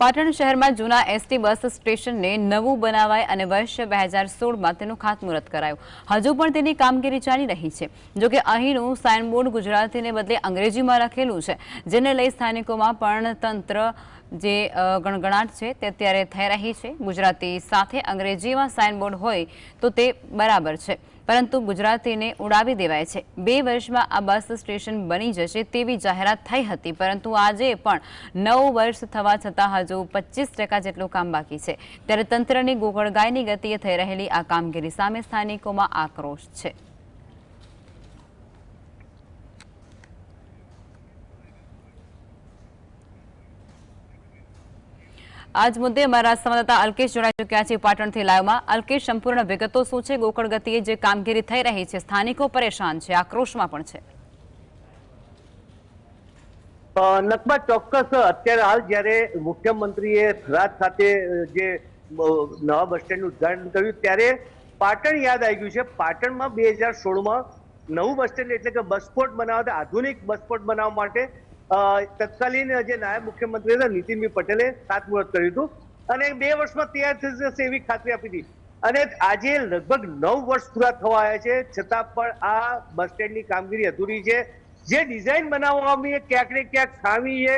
પાટણ શહેરમાં જૂના ST bus સ્ટેશનને નવું બનાવાય અને વર્ષ બે હજાર સોળમાં તેનું ખાતમુહૂર્ત કરાયું. હજુ પણ તેની કામગીરી ચાલી રહી છે. જોકે અહીંનું સાઇનબોર્ડ ગુજરાતીને બદલે અંગ્રેજીમાં લખેલું છે, જેને લઈ સ્થાનિકોમાં પણ તંત્ર જે ગણગણાટ છે તે અત્યારે થઈ રહી છે. ગુજરાતી સાથે અંગ્રેજીમાં સાઇનબોર્ડ હોય તો તે બરાબર છે. પરંતુ ગુજરાતીને ઉડાવી દેવાય છે. બે વર્ષમાં આ બસ સ્ટેશન બની જશે તેવી જાહેરાત થઈ હતી, પરંતુ આજે પણ નવ વર્ષ થવા છતાં હજુ પચીસ ટકા જેટલું કામ બાકી છે. ત્યારે તંત્રની ગોગળગાયની ગતિએ થઈ રહેલી આ કામગીરી સામે સ્થાનિકોમાં આક્રોશ છે. આજ મુદ્દે અમારા સંવાદદાતા અલ્કેશ જોડાઈ ચુક્યા છે પાટણથી લાઈવમાં. અલ્કેશ, સંપૂર્ણ વિગતો શું છે? ગોકળ ગતિએ જે કામગીરી થઈ રહી છે, સ્થાનિકો પરેશાન છે, આક્રોશમાં પણ છે. નકમા ચોક્કસ અત્યારે હાલ જ્યારે મુખ્યમંત્રીએ થરાદ ખાતે જે નવા બસ સ્ટેન્ડનું ઉદ્ઘાટન કર્યું, ત્યારે પાટણ યાદ આવી ગયું છે. પાટણમાં બે હજાર સોળમાં નવું બસ સ્ટેન્ડ એટલે કે બસપોર્ટ બનાવવા આધુનિક બસપોર્ટ બનાવવા માટે તત્કાલીન જે નાયબ મુખ્યમંત્રી હતા, નીતિનભાઈ પટેલે ખાતમુહૂર્ત કર્યું હતું અને બે વર્ષમાં તૈયાર થઈ જશે એવી ખાતરી આપી હતી. અને આજે લગભગ નવ વર્ષ પૂરા થવા આવ્યા છે, છતાં પણ આ બસ સ્ટેન્ડની કામગીરી અધૂરી છે. જે ડિઝાઇન બનાવવામાં આવી ક્યાંક ને ક્યાંક ખામી છે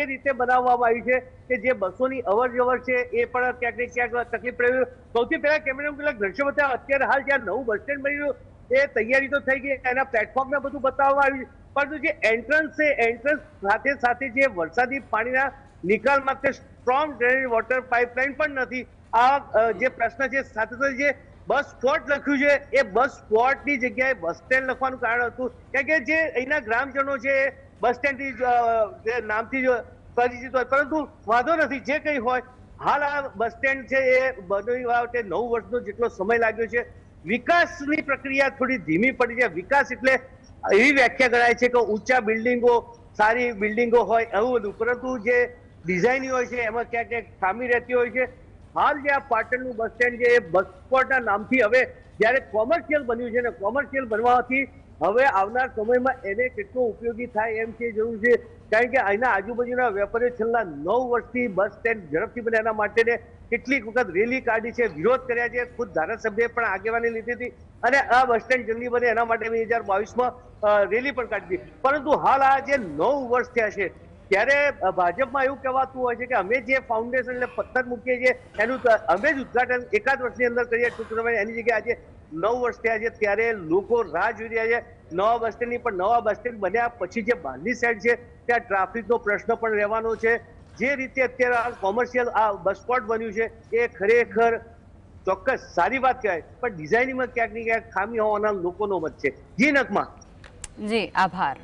એ રીતે બનાવવામાં આવી છે કે જે બસોની અવર જવર છે, એ પણ ક્યાંક ને ક્યાંક તકલીફ પડી સૌથી પહેલા કેમેરા કેટલાક દ્રશ્યો બતાવ્યા અત્યારે હાલ જ્યાં નવું બસ સ્ટેન્ડ બની રહ્યું એ તૈયારી તો થઈ ગઈ એના પ્લેટફોર્મ ને બધું બતાવવામાં આવ્યું. પરંતુ જે એન્ટ્રન્સ છે એન્ટ્રન્સ સાથે સાથે જે વરસાદી પાણીના નિકાલ માટે સ્ટ્રોંગ ડ્રેનેજ વોટર પાઇપલાઇન પણ નથી. આ જે પ્રશ્ન છે, સાથે સાથે જે બસ સ્પોટ લખ્યું છે, એ બસ સ્પોટની જગ્યાએ બસ સ્ટેન્ડ લખવાનું કારણ હતું. કારણ કે જે અહીંના ગ્રામજનો છે એ બસ સ્ટેન્ડથી નામથી પરિચિત હોય, પરંતુ વાંધો નથી, જે કંઈ હોય, હાલ આ બસ સ્ટેન્ડ છે, એ બનાવવા માટે નવ વર્ષનો જેટલો સમય લાગ્યો છે. વિકાસની પ્રક્રિયા થોડી ધીમી પડી છે. વિકાસ એટલે એવી વ્યાખ્યા કરાય છે કે ઊંચા બિલ્ડિંગો, સારી બિલ્ડિંગો હોય એવું બધું. પરંતુ જે ડિઝાઇન હોય છે, એમાં ક્યાંક ક્યાંક ખામી રહેતી હોય છે. હાલ જે આ પાટણનું બસ સ્ટેન્ડ છે, એ બસ સ્પોટના નામથી હવે જ્યારે કોમર્શિયલ બન્યું છે ને કોમર્શિયલ બનવાથી હવે આવનાર સમયમાં એને કેટલો ઉપયોગી થાય એમ છે જરૂર છે. કારણ કે અહીંના આજુબાજુના વેપારીઓ છેલ્લા નવ વર્ષથી બસ સ્ટેન્ડ ઝડપથી બને એના માટે કેટલીક વખત રેલી કાઢી છે, વિરોધ કર્યા છે. ખુદ ધારાસભ્યએ પણ આગેવાની લીધી હતી અને આ બસ સ્ટેન્ડ જલ્દી બને એના માટે બે હજાર બાવીસમાં રેલી પણ કાઢી હતી પરંતુ હાલ આ જે નવ વર્ષ થયા છે, ત્યારે ભાજપમાં એવું કહેવાતું હોય છે કે અમે જે ફાઉન્ડેશન એટલે પથ્થર મૂકીએ છીએ, એનું અમે જ ઉદઘાટન એકાદ વર્ષની અંદર કરીએ, ટૂંક એની જગ્યાએ આજે નવ વર્ષ થયા છે, ત્યારે લોકો રાહ જોઈ રહ્યા છે. નવા બસ સ્ટેન્ડની પણ નવા બસ સ્ટેન્ડ બન્યા. પછી જે બહારની સાઈડ છે, ત્યાં ટ્રાફિકનો પ્રશ્ન પણ રહેવાનો છે. જે રીતે અત્યારે આ કોમર્શિયલ આ બસ સ્પોટ બન્યું છે, એ ખરેખર ચોક્કસ સારી વાત કહેવાય, પણ ડિઝાઇનિંગમાં ક્યાંક ને ક્યાંક ખામી હોવાના લોકોનો મત છે. જી, નકમાં. જી, આભાર.